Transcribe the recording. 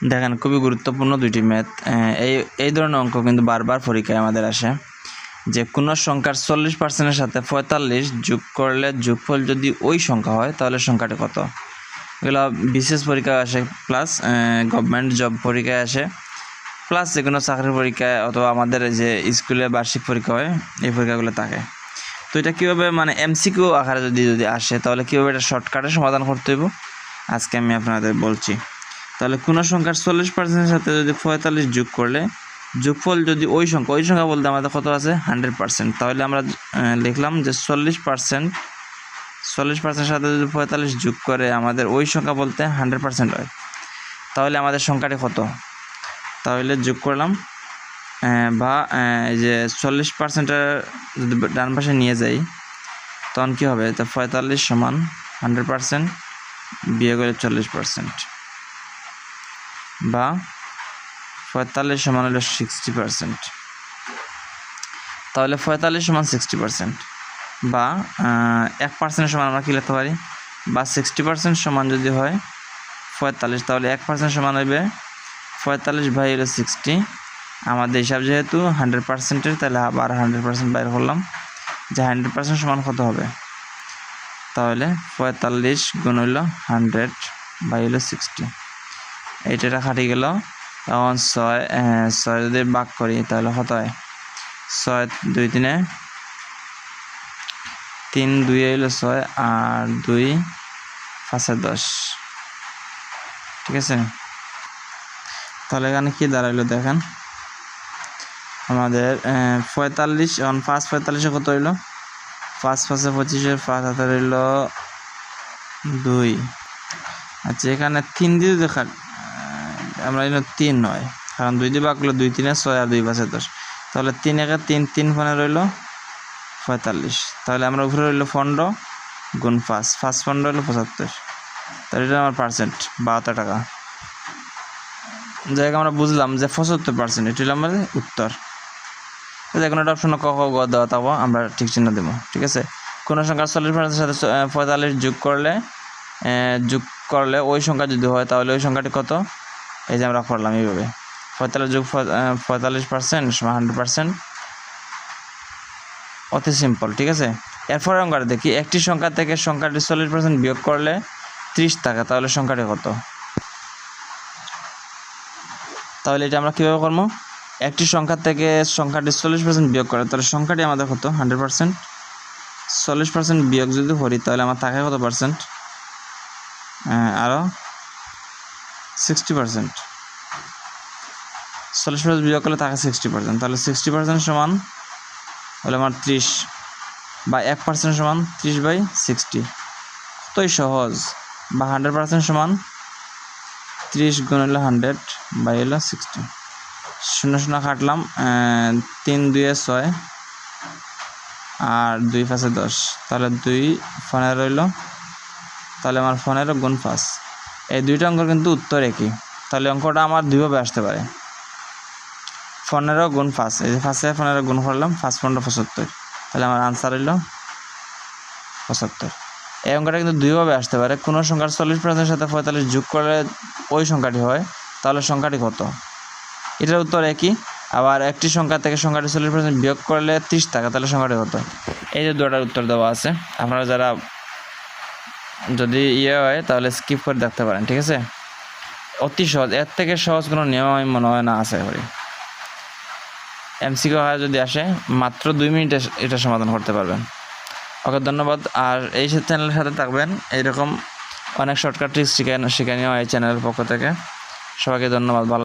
দেখেন, খুবই গুরুত্বপূর্ণ দুইটি ম্যাথ। এই এই ধরনের অঙ্ক কিন্তু বারবার পরীক্ষায় আমাদের আসে। যে কোনো সংখ্যার চল্লিশ পার্সেন্টের সাথে পঁয়তাল্লিশ যোগ করলে যোগফল যদি ওই সংখ্যা হয়, তাহলে সংখ্যাটি কত? এগুলো বিশেষ পরীক্ষায় আসে প্লাস গভর্নমেন্ট জব পরীক্ষায় আসে। প্লাস যে কোনো চাকরির পরীক্ষায় অথবা আমাদের যে স্কুলে বার্ষিক পরীক্ষা হয়, এই পরীক্ষাগুলো থাকে। তো এটা কীভাবে মানে এমসিকিউ আকারে যদি যদি আসে, তাহলে কীভাবে এটা শর্টকাটে সমাধান করতে হইব? আজকে আমি আপনাদের বলছি। তাহলে কোনো সংখ্যার চল্লিশ পার্সেন্টের সাথে যদি পঁয়তাল্লিশ যোগ করলে, যোগফল যদি ওই সংখ্যা ওই সংখ্যা বলতে আমাদের কত আছে? হান্ড্রেড পার্সেন্ট তাহলে আমরা লিখলাম যে চল্লিশ পার্সেন্ট চল্লিশ পার্সেন্টের সাথে যদি পঁয়তাল্লিশ যোগ করে আমাদের ওই সংখ্যা বলতে হান্ড্রেড পার্সেন্ট হয়। তাহলে আমাদের সংখ্যাটি কত? তাহলে যোগ করলাম বা যে চল্লিশ পার্সেন্টের যদি ডান পাশে নিয়ে যাই, তখন কী হবে? তো পঁয়তাল্লিশ সমান হান্ড্রেড পার্সেন্ট বিয়ে করে চল্লিশ পার্সেন্ট বা পঁয়তাল্লিশ সমান হলো সিক্সটি পার্সেন্ট তাহলে পঁয়তাল্লিশ সমান সিক্সটি পার্সেন্ট বা এক পার্সেন্টের সমান আমরা কী লিখতে পারি? বা সিক্সটি পার্সেন্ট সমান যদি হয় পঁয়তাল্লিশ, তাহলে এক পার্সেন্ট সমান হবে পঁয়তাল্লিশ বাই হলো সিক্সটি আমাদের হিসাব যেহেতু হান্ড্রেড পার্সেন্টের তাহলে আবার হান্ড্রেড পার্সেন্ট বাইর করলাম যে হান্ড্রেড পার্সেন্ট সমান কত হবে? তাহলে পঁয়তাল্লিশ গুণ হইল হান্ড্রেড বাই হলো সিক্সটি এইটা খাটি গেল। তখন ছয় আহ, ছয় যদি ভাগ করি তাহলে কত হয়? ছয় দুই তিনে। তিন দুই হইল ছয় আর দুই পাঁচে দশ। ঠিক আছে? তাহলে এখানে কি দাঁড়াইলো দেখেন। আমাদের পঁয়তাল্লিশ এখন পাঁচ পঁয়তাল্লিশে কত হইল? পাঁচ পাঁচে পঁচিশে পাঁচ হাতে রইল দুই। আচ্ছা এখানে তিন দিয়ে দেখা আমরা এখানে তিন নয়। কারণ দুই দিয়ে বাকলো দুই তিনে ছয় আর দুই পাঁচে দশ। তাহলে তিন একে তিন তিন ফোনে রইল পঁয়তাল্লিশ। তাহলে আমরা উপরে রইল পনেরো গুণ পাঁচ। পাঁচ পনেরো হইল পঁচাত্তর। তাহলে এটা আমার পার্সেন্ট বাহাত্তর টাকা। যাই আমরা বুঝলাম যে পঁচাত্তর পার্সেন্ট এটি হলো আমাদের উত্তর। যে কোনো একটা অপশন ক, গ দেওয়া থাকব আমরা ঠিক চিহ্ন দেবো, ঠিক আছে? কোনো সংখ্যা চল্লিশ পার্সেন্টের সাথে পঁয়তাল্লিশ যোগ করলে যোগ করলে ওই সংখ্যা যদি হয়, তাহলে ওই সংখ্যাটি কত? এই যে আমরা করলাম এইভাবে। পঁয়তাল্লিশ যোগ পঁয়তাল্লিশ পার্সেন্ট হান্ড্রেড পার্সেন্ট অতি সিম্পল ঠিক আছে? এরপরে অঙ্কটা দেখি। একটি সংখ্যা থেকে সংখ্যাটি চল্লিশ পার্সেন্ট বিয়োগ করলে ত্রিশ টাকা, তাহলে সংখ্যাটি কত? তাহলে এটা আমরা কীভাবে করব? একটি সংখ্যা থেকে সংখ্যাটি চল্লিশ পার্সেন্ট বিয়োগ করে, তাহলে সংখ্যাটি আমাদের কত? হান্ড্রেড পার্সেন্ট চল্লিশ পার্সেন্ট বিয়োগ যদি করি, তাহলে আমার থাকে কত পার্সেন্ট আরও সিক্সটি পার্সেন্ট চল্লিশ পার্সেন্ট বিয়োগ করলে থাকে সিক্সটি পার্সেন্ট তাহলে সিক্সটি পার্সেন্ট সমান তাহলে আমার ত্রিশ বা এক পার্সেন্ট সমান ত্রিশ বাই সিক্সটি কতই সহজ? বা হান্ড্রেড পার্সেন্ট সমান ত্রিশ গুণ হলো হান্ড্রেড বাই হলো সিক্সটি শূন্য শূন্য কাটলাম তিন দুয়ে ছয় আর দুই পাঁচে দশ। তাহলে দুই পনেরো রইল তাহলে আমার পনেরো গুণ পাঁচ এই দুইটা অঙ্ক কিন্তু উত্তর একই। তাহলে অঙ্কটা আমার দুইভাবে আসতে পারে। পনেরো গুণ পাঁচ, এই যে পাঁচে পনেরো গুণ করলাম, পাঁচ পনেরো পঁচাত্তর। তাহলে আমার আনসার হইল পঁচাত্তর। এই অঙ্কটা কিন্তু দুইভাবে আসতে পারে। কোনো সংখ্যার চল্লিশ পার্সেন্টের সাথে পঁয়তাল্লিশ যোগ করলে ওই সংখ্যাটি হয়, তাহলে সংখ্যাটি কত? এটার উত্তর একই। আবার একটি সংখ্যা থেকে সংখ্যাটি চল্লিশ পার্সেন্ট বিয়োগ করলে ত্রিশ টাকা তাহলে সংখ্যাটি কত? এই যে দুটার উত্তর দেওয়া আছে। আপনারা যারা যদি ইয়ে হয়, তাহলে স্কিপ করে দেখতে পারেন, ঠিক আছে? অতি সহজ, এর থেকে সহজ কোনো নিয়ম আমি মনে হয় না আছে করি এমসিকিউ হয় যদি আসে, মাত্র দুই মিনিটে এটা সমাধান করতে পারবেন। ওকে, ধন্যবাদ। আর এই চ্যানেলের সাথে থাকবেন, এইরকম অনেক শর্টকাট ট্রিক্স শিখানো শেখানো হয় এই চ্যানেলের পক্ষ থেকে। সবাইকে ধন্যবাদ, ভালো